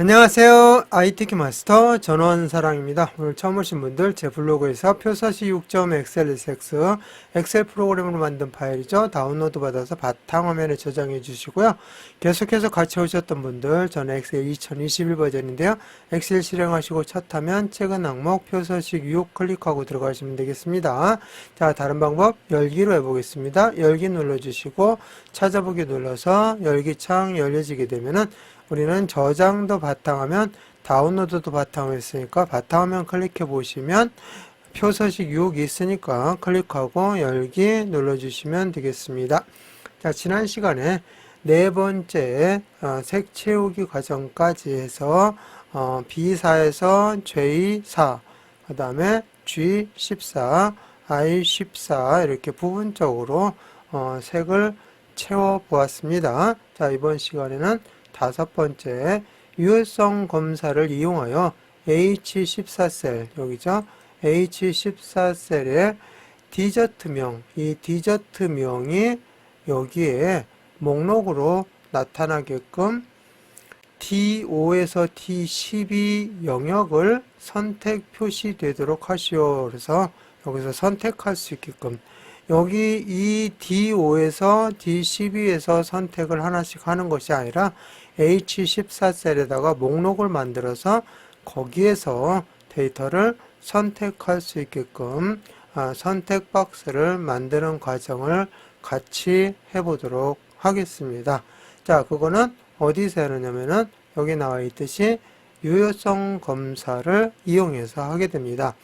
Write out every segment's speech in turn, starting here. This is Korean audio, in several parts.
안녕하세요. IT키 마스터 전원사랑입니다. 오늘 처음 오신 분들 제 블로그에서 표서시 6.xlsx 엑셀 프로그램으로 만든 파일이죠. 다운로드 받아서 바탕화면에 저장해 주시고요. 계속해서 같이 오셨던 분들 저는 엑셀 2021 버전인데요. 엑셀 실행하시고 첫 화면 최근 항목 표서식 6 클릭하고 들어가시면 되겠습니다. 자 다른 방법 열기로 해보겠습니다. 열기 눌러주시고 찾아보기 눌러서 열기창 열려지게 되면은 우리는 저장도 바탕화면, 다운로드도 바탕화면 있으니까 바탕화면 클릭해 보시면 표서식 6이 있으니까 클릭하고 열기 눌러주시면 되겠습니다. 자, 지난 시간에 네 번째 어, 색 채우기 과정까지 해서 어, B4에서 J4, 그 다음에 G14, I14 이렇게 부분적으로 어, 색을 채워 보았습니다. 자, 이번 시간에는 다섯 번째, 유효성 검사를 이용하여 H14셀, 여기죠? H14셀의 디저트명, 이 디저트명이 여기에 목록으로 나타나게끔 D5에서 D12 영역을 선택 표시되도록 하시오. 그래서 여기서 선택할 수 있게끔 여기 이 D5에서 D12에서 선택을 하나씩 하는 것이 아니라 H14셀에다가 목록을 만들어서 거기에서 데이터를 선택할 수 있게끔 아, 선택 박스를 만드는 과정을 같이 해보도록 하겠습니다. 자, 그거는 어디서 하느냐면은 여기 나와 있듯이 유효성 검사를 이용해서 하게 됩니다.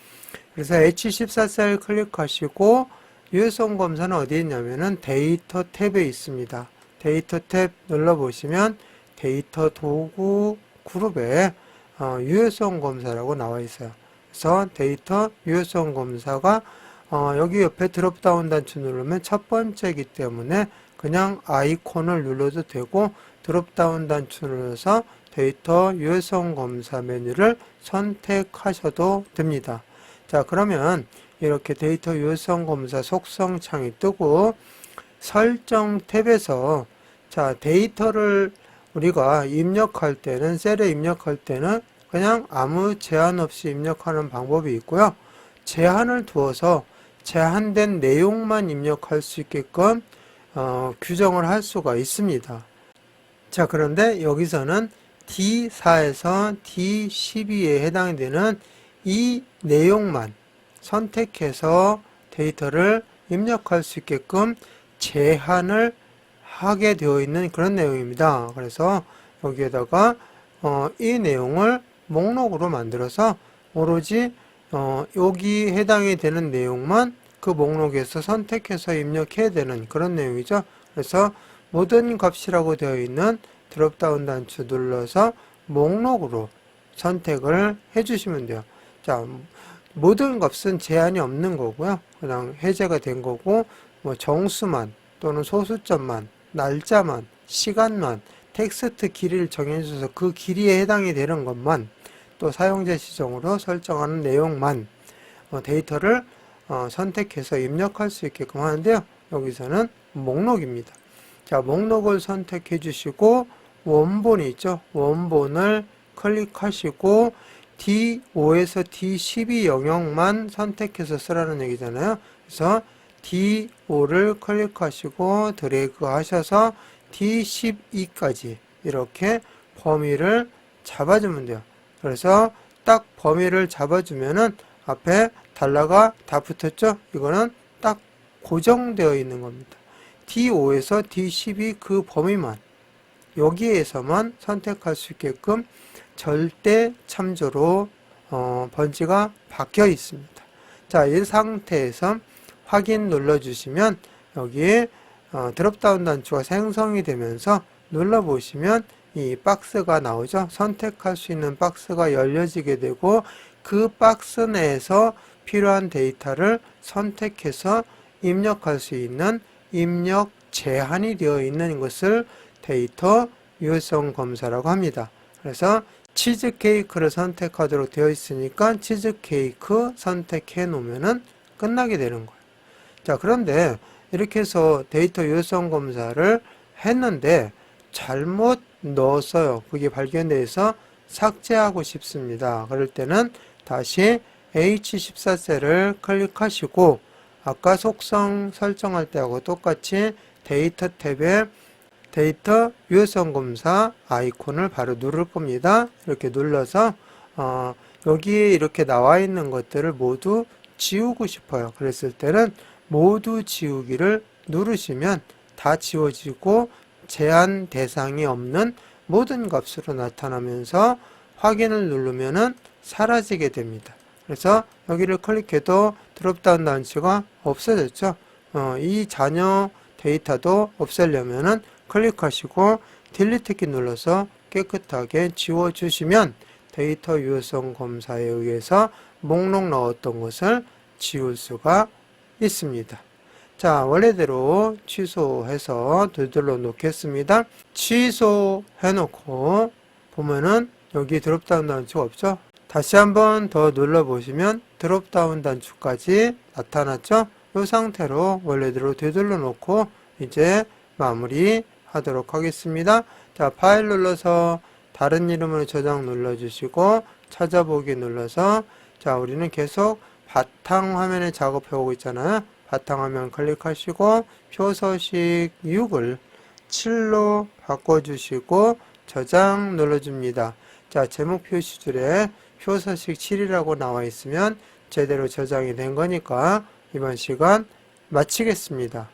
그래서 H14셀 클릭하시고 유효성 검사는 어디 있냐면은 데이터 탭에 있습니다. 데이터 탭 눌러보시면 데이터 도구 그룹에 어, 유효성 검사라고 나와 있어요. 그래서 데이터 유효성 검사가 어, 여기 옆에 드롭다운 단추 누르면 첫 번째이기 때문에 그냥 아이콘을 눌러도 되고 드롭다운 단추 눌러서 데이터 유효성 검사 메뉴를 선택하셔도 됩니다. 자 그러면 이렇게 데이터 유효성 검사 속성 창이 뜨고 설정 탭에서 자 데이터를 우리가 입력할 때는 셀에 입력할 때는 그냥 아무 제한 없이 입력하는 방법이 있고요. 제한을 두어서 제한된 내용만 입력할 수 있게끔 어, 규정을 할 수가 있습니다. 자 그런데 여기서는 D4에서 D12에 해당이 되는 이 내용만 선택해서 데이터를 입력할 수 있게끔 제한을 하게 되어 있는 그런 내용입니다. 그래서 여기에다가 어, 이 내용을 목록으로 만들어서 오로지 어, 여기 해당이 되는 내용만 그 목록에서 선택해서 입력해야 되는 그런 내용이죠. 그래서 모든 값이라고 되어 있는 드롭다운 단추 눌러서 목록으로 선택을 해주시면 돼요. 자, 모든 값은 제한이 없는 거고요. 그냥 해제가 된 거고, 뭐 정수만 또는 소수점만, 날짜만, 시간만, 텍스트 길이를 정해줘서 그 길이에 해당이 되는 것만 또 사용자 지정으로 설정하는 내용만 어, 데이터를 어, 선택해서 입력할 수 있게끔 하는데요. 여기서는 목록입니다. 자, 목록을 선택해 주시고 원본이 있죠. 원본을 클릭하시고 D5에서 D12 영역만 선택해서 쓰라는 얘기잖아요. 그래서 D5를 클릭하시고 드래그 하셔서 D12까지 이렇게 범위를 잡아주면 돼요. 그래서 딱 범위를 잡아주면은 앞에 달러가 다 붙었죠? 이거는 딱 고정되어 있는 겁니다. D5에서 D12 그 범위만 여기에서만 선택할 수 있게끔 절대 참조로 어, 번지가 박혀 있습니다. 자, 이 상태에서 확인 눌러주시면 여기에 어, 드롭다운 단추가 생성이 되면서 눌러보시면 이 박스가 나오죠. 선택할 수 있는 박스가 열려지게 되고 그 박스 내에서 필요한 데이터를 선택해서 입력할 수 있는 입력 제한이 되어 있는 것을 데이터 유효성 검사라고 합니다. 그래서 치즈 케이크를 선택하도록 되어 있으니까 치즈 케이크 선택해 놓으면은 끝나게 되는 거예요. 자, 그런데 이렇게 해서 데이터 유효성 검사를 했는데 잘못 넣었어요. 그게 발견돼서 삭제하고 싶습니다. 그럴 때는 다시 H14셀을 클릭하시고 아까 속성 설정할 때하고 똑같이 데이터 탭에 데이터 유효성 검사 아이콘을 바로 누를 겁니다. 이렇게 눌러서 어, 여기에 이렇게 나와 있는 것들을 모두 지우고 싶어요. 그랬을 때는 모두 지우기를 누르시면 다 지워지고 제한 대상이 없는 모든 값으로 나타나면서 확인을 누르면은 사라지게 됩니다. 그래서 여기를 클릭해도 드롭다운 단추가 없어졌죠. 어, 이 잔여 데이터도 없애려면은 클릭하시고 딜리트 키 눌러서 깨끗하게 지워주시면 데이터 유효성 검사에 의해서 목록 넣었던 것을 지울 수가 있습니다. 자, 원래대로 취소해서 되돌려 놓겠습니다. 취소해 놓고 보면은 여기 드롭다운 단추가 없죠? 다시 한번 더 눌러 보시면 드롭다운 단추까지 나타났죠? 이 상태로 원래대로 되돌려 놓고 이제 마무리 하도록 하겠습니다. 자, 파일 눌러서 다른 이름으로 저장 눌러주시고 찾아보기 눌러서 자, 우리는 계속 바탕 화면에 작업해 오고 있잖아요. 바탕 화면 클릭하시고 표서식 6을 7로 바꿔주시고 저장 눌러줍니다. 자, 제목 표시줄에 표서식 7이라고 나와 있으면 제대로 저장이 된 거니까 이번 시간 마치겠습니다.